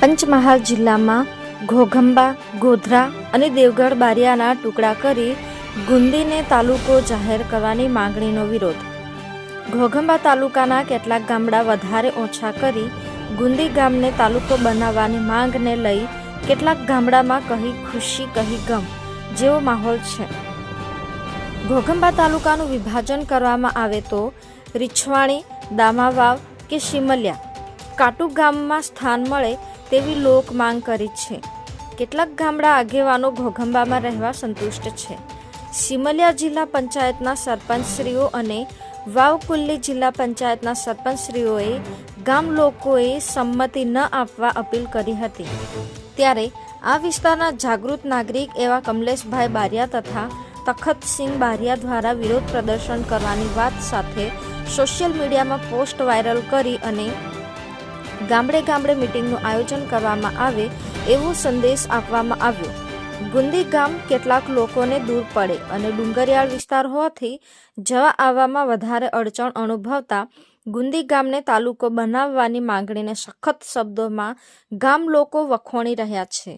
પંચમહાલ જિલ્લામાં ઘોઘંબા, ગોધરા અને દેવગઢ બારિયાના ટુકડા કરી ગુંદીને તાલુકો જાહેર કરવાની માંગણીનો વિરોધ. ઘોઘંબા તાલુકાના કેટલાક ગામડા વધારે ઓછા કરી ગુંદી ગામને તાલુકો બનાવવાની માંગને લઈ કેટલાક ગામડામાં કહી ખુશી, કહી ગમ જેવો માહોલ છે. ઘોઘંબા તાલુકાનું વિભાજન કરવામાં આવે તો રીછવાણી, દામાવાવ કે શિમલિયા કાટુ ગામમાં સ્થાન મળે તેવી લોક માંગ કરી છે. કેટલાક ગામડા આગેવાનો ઘોઘંબામાં રહેવા સંતુષ્ટ છે. સિમલિયા જિલ્લા પંચાયતના સરપંચશ્રીઓ અને વાવકુલ્લી જિલ્લા પંચાયતના સરપંચશ્રીઓએ ગામ લોકોએ સંમતિ ન આપવા અપીલ કરી હતી. ત્યારે આ વિસ્તારના જાગૃત નાગરિક એવા કમલેશભાઈ બારિયા તથા તખતસિંહ બારિયા દ્વારા વિરોધ પ્રદર્શન કરવાની વાત સાથે સોશિયલ મીડિયામાં પોસ્ટ વાયરલ કરી અને ગામડે ગામડે મિટિંગનું આયોજન કરવામાં આવે એવો સંદેશ આપવામાં આવ્યો. ગુંદી ગામ કેટલાક લોકોને દૂર પડે અને ડુંગરિયાળ વિસ્તાર હોવાથી જવા આવવામાં વધારે અડચણ અનુભવતા ગુંદી ગામને તાલુકો બનાવવાની માંગણીને સખત શબ્દોમાં ગામ લોકો વખોણી રહ્યા છે.